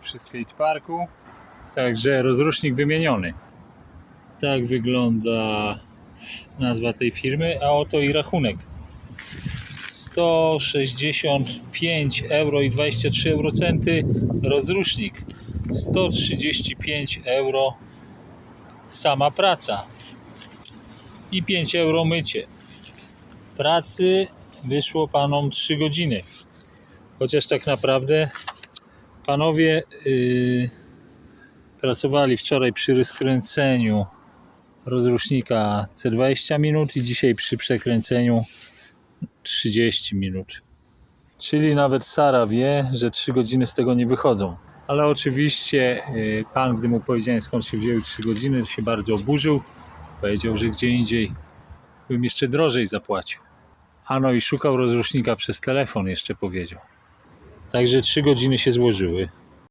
Przy skateparku. Także rozrusznik wymieniony. Tak wygląda nazwa tej firmy, a oto i rachunek. 165 euro i 23 eurocenty rozrusznik. 135 euro sama praca i 5 euro mycie. Pracy wyszło panom 3 godziny. Chociaż tak naprawdę panowie yy, pracowali wczoraj przy rozkręceniu rozrusznika C20 minut i dzisiaj przy przekręceniu 30 minut. Czyli nawet Sara wie, że 3 godziny z tego nie wychodzą. Ale oczywiście yy, pan, gdy mu powiedziałem skąd się wzięły 3 godziny, się bardzo oburzył. Powiedział, że gdzie indziej bym jeszcze drożej zapłacił. Ano i szukał rozrusznika przez telefon, jeszcze powiedział. Także 3 godziny się złożyły.